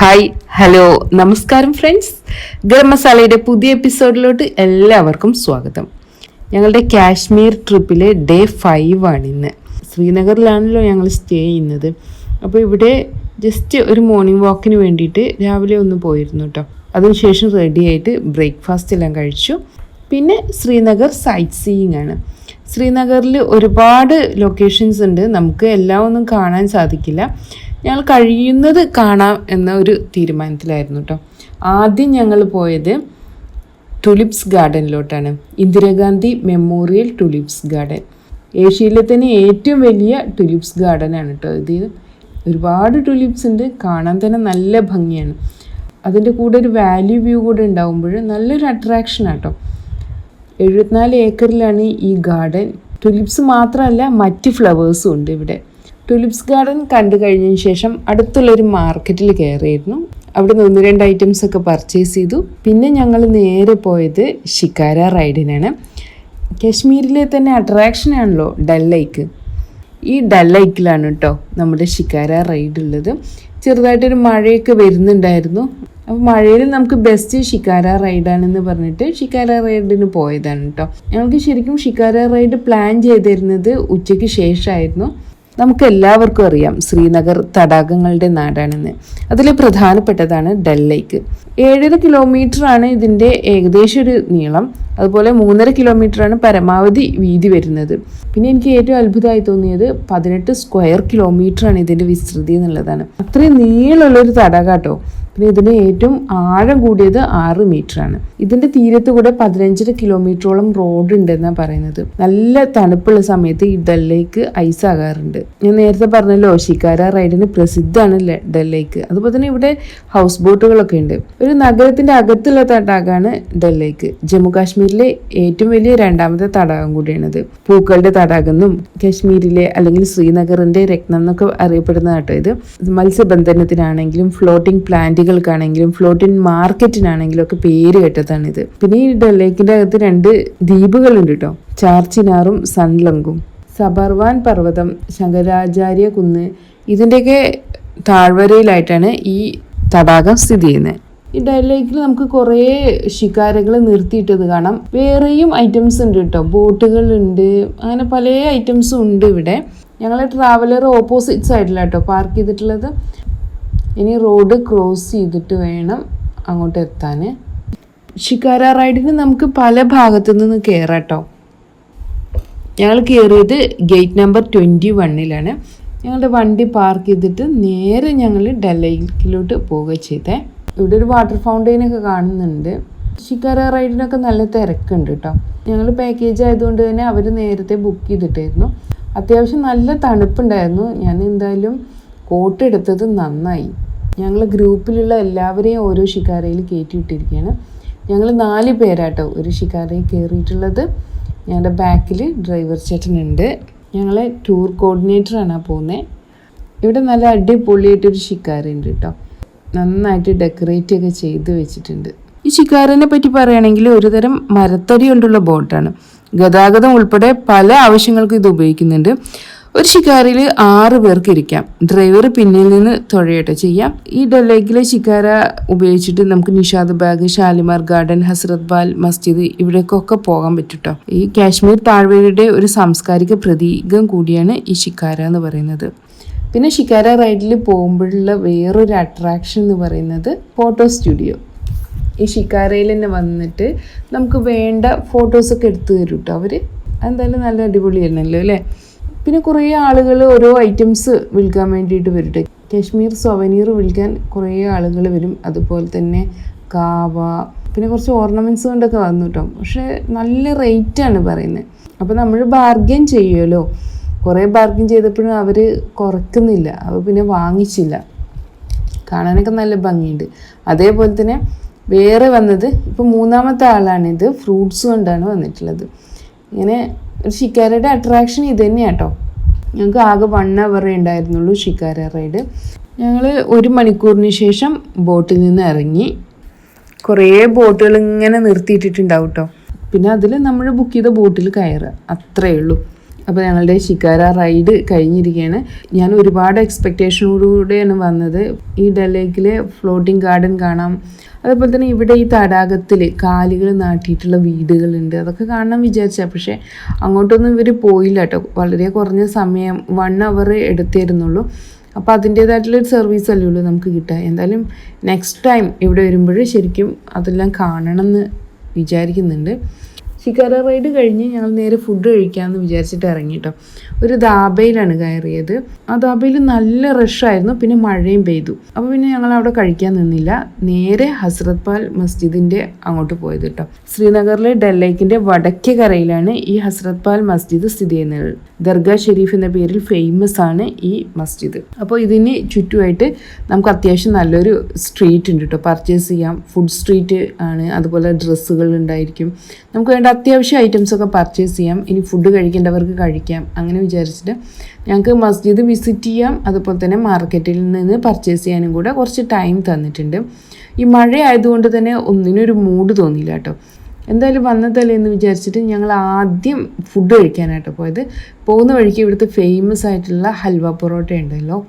Hi hello നമസ്കാരം friends garam മസാലയുടെ പുതിയ എപ്പിസോഡിലോട്ട് എല്ലാവർക്കും സ്വാഗതം. ഞങ്ങളുടെ കാശ്മീർ ട്രിപ്പിലെ ഡേ ഫൈവ് ആണ് ഇന്ന് ശ്രീനഗറിലാണല്ലോ ഞങ്ങൾ സ്റ്റേ ചെയ്യുന്നത്. അപ്പോൾ ഇവിടെ ജസ്റ്റ് ഒരു മോർണിംഗ് വാക്കിന് വേണ്ടിയിട്ട് രാവിലെ ഒന്ന് പോയിരുന്നു കേട്ടോ അതിനുശേഷം റെഡിയായിട്ട് ബ്രേക്ക്ഫാസ്റ്റ് എല്ലാം കഴിച്ചു. പിന്നെ ശ്രീനഗർ സൈറ്റ് സീയിങ് ആണ്. ശ്രീനഗറിൽ ഒരുപാട് ലൊക്കേഷൻസ് ഉണ്ട്. നമുക്ക് എല്ലാം ഒന്നും കാണാൻ സാധിക്കില്ല. ഞങ്ങൾ കഴിയുന്നത് കാണാം എന്ന ഒരു തീരുമാനത്തിലായിരുന്നു കേട്ടോ ആദ്യം ഞങ്ങൾ പോയത് ടുലിപ്സ് ഗാർഡനിലോട്ടാണ് ഇന്ദിരാഗാന്ധി മെമ്മോറിയൽ ടുലിപ്സ് ഗാർഡൻ ഏഷ്യയിലെ തന്നെ ഏറ്റവും വലിയ ടുലിപ്സ് ഗാർഡനാണ് കേട്ടോ ഇത്. ഒരുപാട് ടുലിപ്സ് ഉണ്ട്. കാണാൻ തന്നെ നല്ല ഭംഗിയാണ്. അതിന്റെ കൂടെ ഒരു വാല്യൂ വ്യൂ കൂടെ ഉണ്ടാകുമ്പോൾ നല്ലൊരു അട്രാക്ഷൻ ആട്ടോ എഴുപത്തിനാല് ഏക്കറിലാണ് ഈ ഗാർഡൻ ടുലിപ്സ് മാത്രമല്ല മറ്റ് ഫ്ലവേഴ്സും ഉണ്ട് ഇവിടെ. ടുലിപ്സ് ഗാർഡൻ കണ്ടു കഴിഞ്ഞതിന് ശേഷം അടുത്തുള്ളൊരു മാർക്കറ്റിൽ കയറിയിരുന്നു. അവിടെ നിന്ന് ഒന്ന് രണ്ട് ഐറ്റംസ് ഒക്കെ പർച്ചേസ് ചെയ്തു. പിന്നെ ഞങ്ങൾ നേരെ പോയത് ഷിക്കാര റൈഡിനാണ് കശ്മീരിലെ തന്നെ അട്രാക്ഷൻ ആണല്ലോ ഡൽ ലൈക്ക് ഈ ഡൽ ലൈക്കിലാണ് കേട്ടോ നമ്മുടെ ഷിക്കാര റൈഡ് ഉള്ളത്. ചെറുതായിട്ടൊരു മഴയൊക്കെ വരുന്നുണ്ടായിരുന്നു. അപ്പോൾ മഴയിൽ നമുക്ക് ബെസ്റ്റ് ഷിക്കാര റൈഡാണെന്ന് പറഞ്ഞിട്ട് ഷിക്കാര റൈഡിന് പോയതാണ് കേട്ടോ ഞങ്ങൾക്ക് ശരിക്കും ഷിക്കാര റൈഡ് പ്ലാൻ ചെയ്തിരുന്നത് ഉച്ചയ്ക്ക് ശേഷമായിരുന്നു. നമുക്ക് എല്ലാവർക്കും അറിയാം ശ്രീനഗർ തടാകങ്ങളുടെ നാടാണെന്ന്. അതിൽ പ്രധാനപ്പെട്ടതാണ് ഡൽ ലേക്ക്. ഏഴര കിലോമീറ്റർ ആണ് ഇതിന്റെ ഏകദേശം ഒരു നീളം. അതുപോലെ മൂന്നര ആണ് പരമാവധി വീതി വരുന്നത്. പിന്നെ എനിക്ക് ഏറ്റവും അത്ഭുതമായി തോന്നിയത് പതിനെട്ട് സ്ക്വയർ കിലോമീറ്റർ ആണ് ഇതിന്റെ വിസ്തൃതി എന്നുള്ളതാണ്. അത്രയും നീളമുള്ളൊരു തടാകാട്ടോ പിന്നെ ഇതിന് ഏറ്റവും ആഴം കൂടിയത് ആറ് മീറ്റർ ആണ്. ഇതിന്റെ തീരത്ത് കൂടെ പതിനഞ്ചര കിലോമീറ്ററോളം റോഡ് ഉണ്ടെന്നാണ് പറയുന്നത്. നല്ല തണുപ്പുള്ള സമയത്ത് ഈ ഡൽലേക്ക് ഐസ് ആകാറുണ്ട്. ഞാൻ നേരത്തെ പറഞ്ഞല്ലോ ഷിക്കാര റൈഡിന് പ്രസിദ്ധമാണ് ഡൽ ലേക്ക് അതുപോലെ തന്നെ ഇവിടെ ഹൗസ് ബോട്ടുകളൊക്കെ ഉണ്ട്. ഒരു നഗരത്തിന്റെ അകത്തുള്ള തടാകമാണ് ഡൽലേക്ക് ജമ്മു കാശ്മീരിലെ ഏറ്റവും വലിയ രണ്ടാമത്തെ തടാകം കൂടിയാണിത്. പൂക്കളുടെ തടാകം എന്നും കാശ്മീരിലെ അല്ലെങ്കിൽ ശ്രീനഗറിന്റെ രത്നം എന്നൊക്കെ അറിയപ്പെടുന്ന ഇത്. മത്സ്യബന്ധനത്തിനാണെങ്കിലും ഫ്ലോട്ടിംഗ് പ്ലാന്റുകൾക്കാണെങ്കിലും ഫ്ലോട്ടിംഗ് മാർക്കറ്റിനാണെങ്കിലും ഒക്കെ പേര് കേട്ടതാണിത്. പിന്നെ ഈ ഡൽലേക്കിന്റെ അകത്ത് രണ്ട് ദ്വീപുകളുണ്ട് കേട്ടോ ചാർച്ചിനാറും സൺലങ്കും. സബർവാൻ പർവതം ശങ്കരാചാര്യ കുന്ന് ഇതിന്റെയൊക്കെ താഴ്വരയിലായിട്ടാണ് ഈ തടാകം സ്ഥിതി ചെയ്യുന്നത്. ഈ ഡൽ ലേക്കിൽ നമുക്ക് കുറേ ശിക്കാരകൾ നിർത്തിയിട്ടത് കാണാം. വേറെയും ഐറ്റംസ് ഉണ്ട് കേട്ടോ ബോട്ടുകളുണ്ട് അങ്ങനെ പല ഐറ്റംസും ഉണ്ട് ഇവിടെ. ഞങ്ങൾ ട്രാവലർ ഓപ്പോസിറ്റ് സൈഡിലാട്ടോ പാർക്ക് ചെയ്തിട്ടുള്ളത്. ഇനി റോഡ് ക്രോസ് ചെയ്തിട്ട് വേണം അങ്ങോട്ട് എത്താൻ. ഷിക്കാര റൈഡിന് നമുക്ക് പല ഭാഗത്തു നിന്ന് കയറാം കേട്ടോ ഞങ്ങൾ കയറിയത് ഗേറ്റ് നമ്പർ ട്വന്റി വണ്ണിലാണ് ഞങ്ങളുടെ വണ്ടി പാർക്ക് ചെയ്തിട്ട് നേരെ ഞങ്ങൾ ഡൽഹിയിലോട്ട് പോവുക ചെയ്തേ. ഇവിടെ ഒരു വാട്ടർ ഫൗണ്ടെയിനൊക്കെ കാണുന്നുണ്ട്. ഷിക്കാര റൈഡിനൊക്കെ നല്ല തിരക്കുണ്ട് കേട്ടോ. ഞങ്ങൾ പാക്കേജ് ആയതുകൊണ്ട് തന്നെ അവർ നേരത്തെ ബുക്ക് ചെയ്തിട്ടായിരുന്നു. അത്യാവശ്യം നല്ല തണുപ്പുണ്ടായിരുന്നു. ഞാൻ എന്തായാലും കോട്ട് എടുത്തത് നന്നായി. ഞങ്ങൾ ഗ്രൂപ്പിലുള്ള എല്ലാവരെയും ഓരോ ഷിക്കാരയിൽ കയറ്റി വിട്ടിരിക്കുകയാണ് ഞങ്ങൾ നാല് പേരാട്ടോ ഒരു ഷിക്കാരയിൽ കയറിയിട്ടുള്ളത്. ഞങ്ങളുടെ ബാക്കിൽ ഡ്രൈവർ ചേട്ടനുണ്ട്. ഞങ്ങൾ ടൂർ കോർഡിനേറ്ററാണ് പോകുന്നത് ഇവിടെ നല്ല അടിപൊളിയായിട്ടൊരു ഷിക്കാരുണ്ട് കേട്ടോ. നന്നായിട്ട് ഡെക്കറേറ്റ് ഒക്കെ ചെയ്ത് വെച്ചിട്ടുണ്ട്. ഈ ഷിക്കാറിനെ പറ്റി പറയുകയാണെങ്കിൽ ഒരുതരം മരത്തടി കൊണ്ടുള്ള ബോട്ടാണ്. ഗതാഗതം ഉൾപ്പെടെ പല ആവശ്യങ്ങൾക്കും ഇത് ഉപയോഗിക്കുന്നുണ്ട്. ഒരു ഷിക്കാരിൽ ആറ് പേർക്ക് ഇരിക്കാം. ഡ്രൈവർ പിന്നിൽ നിന്ന് തുഴയട്ടെ ചെയ്യാം. ഈ ഡൽഹിയിലെ ഷിക്കാര ഉപയോഗിച്ചിട്ട് നമുക്ക് നിഷാദ് ബാഗ് ഷാലിമാർ ഗാർഡൻ ഹസ്രത് ബാൽ മസ്ജിദ് ഇവിടേക്കൊക്കെ പോകാൻ പറ്റൂട്ടോ. ഈ കാശ്മീർ താഴ്വരയുടെ ഒരു സാംസ്കാരിക പ്രതീകം കൂടിയാണ് ഈ ഷിക്കാര എന്ന് പറയുന്നത്. പിന്നെ ഷിക്കാര റൈഡിൽ പോകുമ്പോഴുള്ള വേറൊരു അട്രാക്ഷൻ എന്ന് പറയുന്നത് ഫോട്ടോ സ്റ്റുഡിയോ ഈ ഷിക്കാരയിൽ തന്നെ വന്നിട്ട് നമുക്ക് വേണ്ട ഫോട്ടോസൊക്കെ എടുത്തു തരും കേട്ടോ അവർ എന്തായാലും നല്ല അടിപൊളിയായിരുന്നല്ലോ അല്ലേ? പിന്നെ കുറേ ആളുകൾ ഓരോ ഐറ്റംസ് വിൽക്കാൻ വേണ്ടിയിട്ട് വരട്ടെ. ട്ടോ. കാശ്മീർ സൊവനീർ വിൽക്കാൻ കുറേ ആളുകൾ വരും. അതുപോലെ തന്നെ കാവ പിന്നെ കുറച്ച് ഓർണമെന്റ്സ് കൊണ്ടൊക്കെ വന്നു കേട്ടോ പക്ഷേ നല്ല റേറ്റാണ് പറയുന്നത് അപ്പോൾ നമ്മൾ ബാർഗെയിൻ ചെയ്യുമല്ലോ കുറേ ബാർഗെയിൻ ചെയ്തപ്പോഴും അവർ കുറക്കുന്നില്ല അപ്പോൾ പിന്നെ വാങ്ങിച്ചില്ല. കാണാനൊക്കെ നല്ല ഭംഗിയുണ്ട്. അതേപോലെ തന്നെ വേറെ വന്നത് ഇപ്പോൾ മൂന്നാമത്തെ ആളാണിത് ഫ്രൂട്ട്സ് കൊണ്ടാണ് വന്നിട്ടുള്ളത്. ഇങ്ങനെ ഒരു ഷിക്കാരയുടെ അട്രാക്ഷൻ ഇത് തന്നെയാണ് കേട്ടോ ഞങ്ങൾക്ക് ആകെ വൺ അവറേ ഉണ്ടായിരുന്നുള്ളൂ ഷിക്കാര റൈഡ് ഞങ്ങൾ ഒരു മണിക്കൂറിന് ശേഷം ബോട്ടിൽ നിന്ന് ഇറങ്ങി. കുറേ ബോട്ടുകൾ ഇങ്ങനെ നിർത്തിയിട്ടിട്ടുണ്ടാവും കേട്ടോ പിന്നെ അതിൽ നമ്മൾ ബുക്ക് ചെയ്ത ബോട്ടിൽ കയറുക. അത്രയേ ഉള്ളൂ. അപ്പോൾ ഞങ്ങളുടെ ഷിക്കാര റൈഡ് കഴിഞ്ഞിരിക്കുകയാണ് ഞാൻ ഒരുപാട് എക്സ്പെക്റ്റേഷനോടുകൂടെയാണ് വന്നത്. ഈ ഡൽഹിയിലെ ഫ്ലോട്ടിംഗ് ഗാർഡൻ കാണാം. അതേപോലെ തന്നെ ഇവിടെ ഈ തടാകത്തിൽ കാലുകൾ നാട്ടിയിട്ടുള്ള വീടുകളുണ്ട്. അതൊക്കെ കാണണം വിചാരിച്ചാൽ പക്ഷേ അങ്ങോട്ടൊന്നും ഇവർ പോയില്ല കേട്ടോ. വളരെ കുറഞ്ഞ സമയം വൺ അവർ എടുത്തിരുന്നുള്ളൂ അപ്പോൾ അതിന്റേതായിട്ടുള്ളൊരു സർവീസ് അല്ലേ ഉള്ളൂ നമുക്ക് കിട്ടുക. എന്തായാലും നെക്സ്റ്റ് ടൈം ഇവിടെ വരുമ്പോൾ ശരിക്കും അതെല്ലാം കാണണം എന്ന് വിചാരിക്കുന്നുണ്ട്. ഷിക്കാര റൈഡ് കഴിഞ്ഞ് ഞങ്ങൾ നേരെ ഫുഡ് കഴിക്കാമെന്ന് വിചാരിച്ചിട്ട് ഇറങ്ങി കേട്ടോ ഒരു ദാബയിലാണ് കയറിയത്. ആ ദാബയിൽ നല്ല റഷായിരുന്നു പിന്നെ മഴയും പെയ്തു. അപ്പോൾ പിന്നെ ഞങ്ങൾ അവിടെ കഴിക്കാൻ നിന്നില്ല. നേരെ ഹസ്രത് പാൽ മസ്ജിദിന്റെ അങ്ങോട്ട് പോയത് കേട്ടോ. ശ്രീനഗറിലെ ഡെല്ലൈക്കിന്റെ വടക്കേ കരയിലാണ് ഈ ഹസ്രത് പാൽ മസ്ജിദ് സ്ഥിതി ചെയ്യുന്നത്. ദർഗ ഷെരീഫ് എന്ന പേരിൽ ഫേമസ് ആണ് ഈ മസ്ജിദ്. അപ്പോൾ ഇതിന് ചുറ്റുമായിട്ട് നമുക്ക് അത്യാവശ്യം നല്ലൊരു സ്ട്രീറ്റ് ഉണ്ട് കേട്ടോ. പർച്ചേസ് ചെയ്യാം. ഫുഡ് സ്ട്രീറ്റ് ആണ്. അതുപോലെ ഡ്രസ്സുകൾ ഉണ്ടായിരിക്കും. നമുക്ക് വേണ്ട അത്യാവശ്യം ഐറ്റംസ് ഒക്കെ പർച്ചേസ് ചെയ്യാം. ഇനി ഫുഡ് കഴിക്കേണ്ടവർക്ക് കഴിക്കാം. അങ്ങനെ വിചാരിച്ചിട്ട് ഞങ്ങൾക്ക് മസ്ജിദ് വിസിറ്റ് ചെയ്യാം. അതുപോലെ തന്നെ മാർക്കറ്റിൽ നിന്ന് പർച്ചേസ് ചെയ്യാനും കൂടെ കുറച്ച് ടൈം തന്നിട്ടുണ്ട്. ഈ മഴ ആയതുകൊണ്ട് തന്നെ ഒന്നിനൊരു മൂഡ് തോന്നിയില്ല കേട്ടോ. എന്തായാലും വന്നതല്ലേ എന്ന് വിചാരിച്ചിട്ട് ഞങ്ങൾ ആദ്യം ഫുഡ് കഴിക്കാനായിട്ട് പോയത്. പോകുന്ന വഴിക്ക് ഇവിടുത്തെ ഫേമസ് ആയിട്ടുള്ള ഹൽവ പൊറോട്ട ഉണ്ടല്ലോ.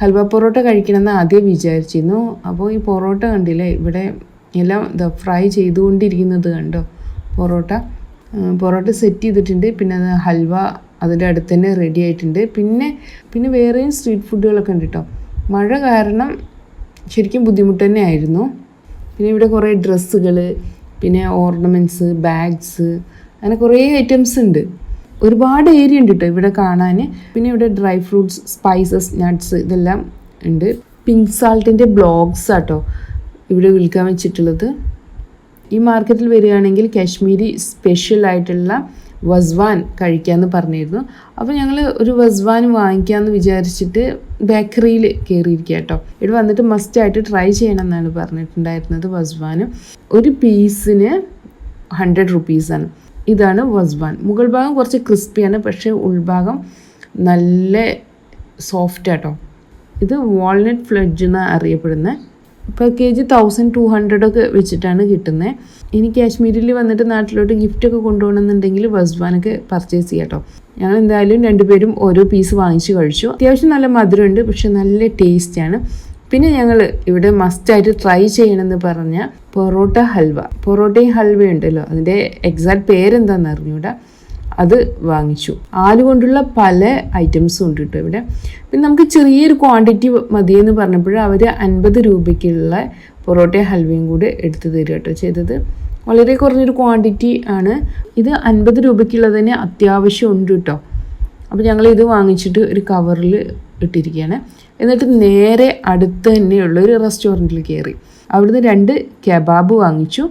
ഹൽവ പൊറോട്ട കഴിക്കണമെന്ന് ആദ്യം വിചാരിച്ചിരുന്നു. അപ്പോൾ ഈ പൊറോട്ട കണ്ടില്ലേ? ഇവിടെ എല്ലാം ഫ്രൈ ചെയ്തുകൊണ്ടിരിക്കുന്നത് കണ്ടോ? പൊറോട്ട. പൊറോട്ട സെറ്റ് ചെയ്തിട്ടുണ്ട്. പിന്നെ അത് ഹൽവ അതിന്റെ അടുത്ത് തന്നെ റെഡി ആയിട്ടുണ്ട്. പിന്നെ പിന്നെ വേറെയും സ്ട്രീറ്റ് ഫുഡുകളൊക്കെ ഉണ്ട് കേട്ടോ മഴ കാരണം ശരിക്കും ബുദ്ധിമുട്ട് തന്നെ ആയിരുന്നു. പിന്നെ ഇവിടെ കുറേ ഡ്രസ്സുകൾ പിന്നെ ഓർണമെന്റ്സ് ബാഗ്സ് അങ്ങനെ കുറേ ഐറ്റംസ് ഉണ്ട്. ഒരുപാട് ഏരിയ ഉണ്ട് കേട്ടോ ഇവിടെ കാണാൻ പിന്നെ ഇവിടെ ഡ്രൈ ഫ്രൂട്ട്സ് സ്പൈസസ് നട്ട്സ് ഇതെല്ലാം ഉണ്ട്. പിങ്ക് സാൾട്ടിന്റെ ബ്ലോഗ്സ് ആട്ടോ ഇവിടെ വിൽക്കാൻ വെച്ചിട്ടുള്ളത്. ഈ മാർക്കറ്റിൽ വരികയാണെങ്കിൽ കാശ്മീരി സ്പെഷ്യൽ ആയിട്ടുള്ള വസ്വാൻ കഴിക്കാമെന്ന് പറഞ്ഞിരുന്നു. അപ്പോൾ ഞങ്ങൾ ഒരു വസ്വാൻ വാങ്ങിക്കാമെന്ന് വിചാരിച്ചിട്ട് ബേക്കറിയിൽ കയറിയിരിക്കുക കേട്ടോ ഇവിടെ വന്നിട്ട് മസ്റ്റായിട്ട് ട്രൈ ചെയ്യണം എന്നാണ് പറഞ്ഞിട്ടുണ്ടായിരുന്നത് വസ്വാൻ ഒരു പീസിന് ഹൺഡ്രഡ് റുപ്പീസാണ് ഇതാണ് വസ്വാൻ. മുകൾ ഭാഗം കുറച്ച് ക്രിസ്പിയാണ് പക്ഷേ ഉൾഭാഗം നല്ല സോഫ്റ്റ് ആട്ടോ. ഇത് വാൾനട്ട് ഫ്ലഡ്ജ് എന്ന് അറിയപ്പെടുന്ന. ഇപ്പോൾ K G thousand two hundred ഒക്കെ വെച്ചിട്ടാണ് കിട്ടുന്നത് ഇനി കാശ്മീരിൽ വന്നിട്ട് നാട്ടിലോട്ട് ഗിഫ്റ്റൊക്കെ കൊണ്ടുപോകണമെന്നുണ്ടെങ്കിൽ വസ്വാനൊക്കെ പർച്ചേസ് ചെയ്യാം കേട്ടോ ഞങ്ങൾ എന്തായാലും രണ്ടുപേരും ഓരോ പീസ് വാങ്ങിച്ച് കഴിച്ചു. അത്യാവശ്യം നല്ല മധുരമുണ്ട് പക്ഷെ നല്ല ടേസ്റ്റാണ് പിന്നെ ഞങ്ങൾ ഇവിടെ മസ്റ്റായിട്ട് ട്രൈ ചെയ്യണമെന്ന് പറഞ്ഞ പൊറോട്ട ഹൽവ. പൊറോട്ടയും ഹൽവയുണ്ടല്ലോ അതിന്റെ എക്സാക്ട് പേരെന്താണെന്ന് അറിഞ്ഞൂടാ? അത് വാങ്ങിച്ചു. ആൽ കൊണ്ടുള്ള പല ഐറ്റംസും ഉണ്ട് കേട്ടോ ഇവിടെ. പിന്നെ നമുക്ക് ചെറിയൊരു ക്വാണ്ടിറ്റി മതിയെന്ന് പറഞ്ഞപ്പോൾ അവർ അൻപത് രൂപയ്ക്കുള്ള പൊറോട്ടയും ഹൽവയും കൂടെ എടുത്തു തരിക കേട്ടോ ചെയ്തത്. വളരെ കുറഞ്ഞൊരു ക്വാണ്ടിറ്റി ആണ്. ഇത് അൻപത് രൂപയ്ക്കുള്ളത് തന്നെ അത്യാവശ്യം ഉണ്ട് കേട്ടോ അപ്പോൾ ഞങ്ങൾ ഇത് വാങ്ങിച്ചിട്ട് ഒരു കവറിൽ ഇട്ടിരിക്കുകയാണ് എന്നിട്ട് നേരെ അടുത്ത് തന്നെയുള്ള ഒരു റെസ്റ്റോറന്റിൽ കയറി അവിടുന്ന് രണ്ട് കബാബ് വാങ്ങിച്ചു.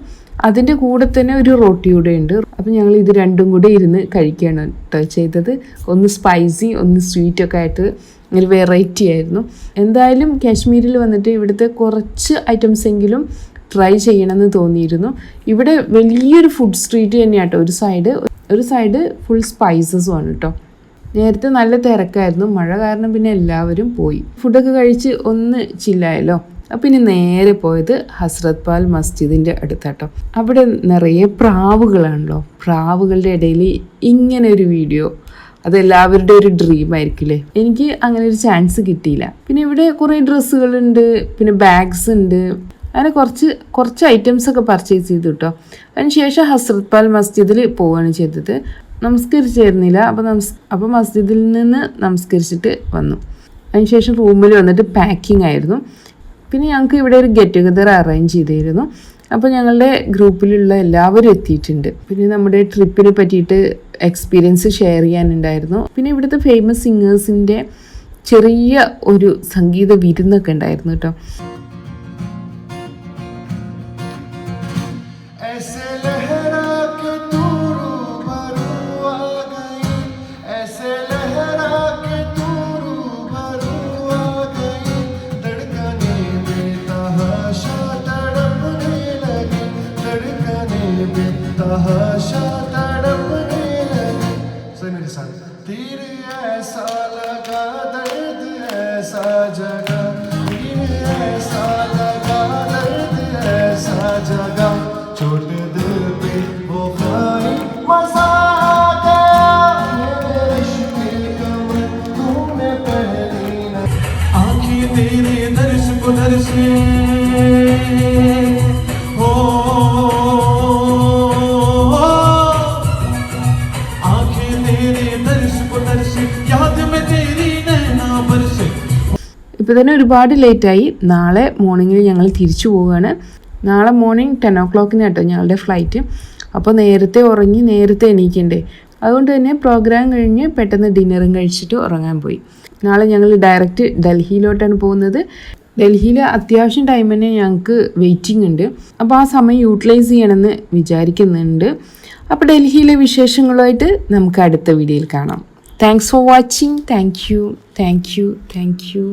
അതിന്റെ കൂടെ തന്നെ ഒരു റോട്ടി കൂടെ ഉണ്ട്. അപ്പം ഞങ്ങൾ ഇത് രണ്ടും കൂടെ ഇരുന്ന് കഴിക്കുകയാണ് കേട്ടോ ചെയ്തത്. ഒന്ന് സ്പൈസി ഒന്ന് സ്വീറ്റ് ഒക്കെ ആയിട്ട് ഒരു വെറൈറ്റി ആയിരുന്നു. എന്തായാലും കാശ്മീരിൽ വന്നിട്ട് ഇവിടുത്തെ കുറച്ച് ഐറ്റംസ് എങ്കിലും ട്രൈ ചെയ്യണമെന്ന് തോന്നിയിരുന്നു. ഇവിടെ വലിയൊരു ഫുഡ് സ്ട്രീറ്റ് തന്നെയാണ് കേട്ടോ ഒരു സൈഡ് ഒരു സൈഡ് ഫുൾ സ്പൈസസും ആണ് കേട്ടോ നേരത്തെ നല്ല തിരക്കായിരുന്നു. മഴ കാരണം പിന്നെ എല്ലാവരും പോയി. ഫുഡൊക്കെ കഴിച്ച് ഒന്ന് ചില്ലായല്ലോ അപ്പം ഇനി നേരെ പോയത് ഹസ്രത് പാൽ മസ്ജിദിന്റെ അടുത്താട്ടോ. അവിടെ നിറയെ പ്രാവുകളാണല്ലോ. പ്രാവുകളുടെ ഇടയിൽ ഇങ്ങനെ ഒരു വീഡിയോ അതെല്ലാവരുടെ ഒരു ഡ്രീം ആയിരിക്കില്ലേ? എനിക്ക് അങ്ങനെ ഒരു ചാൻസ് കിട്ടിയില്ല. പിന്നെ ഇവിടെ കുറേ ഡ്രസ്സുകളുണ്ട് പിന്നെ ബാഗ്സ് ഉണ്ട്. അങ്ങനെ കുറച്ച് കുറച്ച് ഐറ്റംസ് ഒക്കെ പർച്ചേസ് ചെയ്തു കേട്ടോ അതിനുശേഷം ഹസ്രത് പാൽ മസ്ജിദിൽ പോവുകയാണ് ചെയ്തത്. നമസ്കരിച്ചായിരുന്നില്ല അപ്പോൾ നമസ് അപ്പോൾ മസ്ജിദിൽ നിന്ന് നമസ്കരിച്ചിട്ട് വന്നു. അതിനുശേഷം റൂമിൽ വന്നിട്ട് പാക്കിംഗ് ആയിരുന്നു. പിന്നെ ഞങ്ങൾക്ക് ഇവിടെ ഒരു ഗെറ്റ് ടുഗദർ അറേഞ്ച് ചെയ്തിരുന്നു. അപ്പോൾ ഞങ്ങളുടെ ഗ്രൂപ്പിലുള്ള എല്ലാവരും എത്തിയിട്ടുണ്ട്. പിന്നെ നമ്മുടെ ട്രിപ്പിനെ പറ്റിയിട്ട് എക്സ്പീരിയൻസ് ഷെയർ ചെയ്യാനുണ്ടായിരുന്നു. പിന്നെ ഇവിടുത്തെ ഫേമസ് സിംഗേഴ്സിന്റെ ചെറിയ ഒരു സംഗീത വിരുന്നൊക്കെ ഉണ്ടായിരുന്നു കേട്ടോ. ഇപ്പോൾ തന്നെ ഒരുപാട് ലേറ്റായി നാളെ മോർണിംഗിൽ ഞങ്ങൾ തിരിച്ചു പോവുകയാണ് നാളെ മോർണിംഗ് ടെൻ ഒ ക്ലോക്കിന് കേട്ടോ ഞങ്ങളുടെ ഫ്ലൈറ്റ് അപ്പോൾ നേരത്തെ ഉറങ്ങി നേരത്തെ എണീക്കണ്ടേ. അതുകൊണ്ട് തന്നെ പ്രോഗ്രാം കഴിഞ്ഞ് പെട്ടെന്ന് ഡിന്നറും കഴിച്ചിട്ട് ഉറങ്ങാൻ പോയി. നാളെ ഞങ്ങൾ ഡയറക്റ്റ് ഡൽഹിയിലോട്ടാണ് പോകുന്നത്. ഡൽഹിയിൽ അത്യാവശ്യം ടൈം തന്നെ ഞങ്ങൾക്ക് വെയിറ്റിംഗ് ഉണ്ട്. അപ്പോൾ ആ സമയം യൂട്ടിലൈസ് ചെയ്യണമെന്ന് വിചാരിക്കുന്നുണ്ട്. അപ്പോൾ ഡൽഹിയിലെ വിശേഷങ്ങളുമായിട്ട് നമുക്ക് അടുത്ത വീഡിയോയിൽ കാണാം. Thanks for watching thank you thank you thank you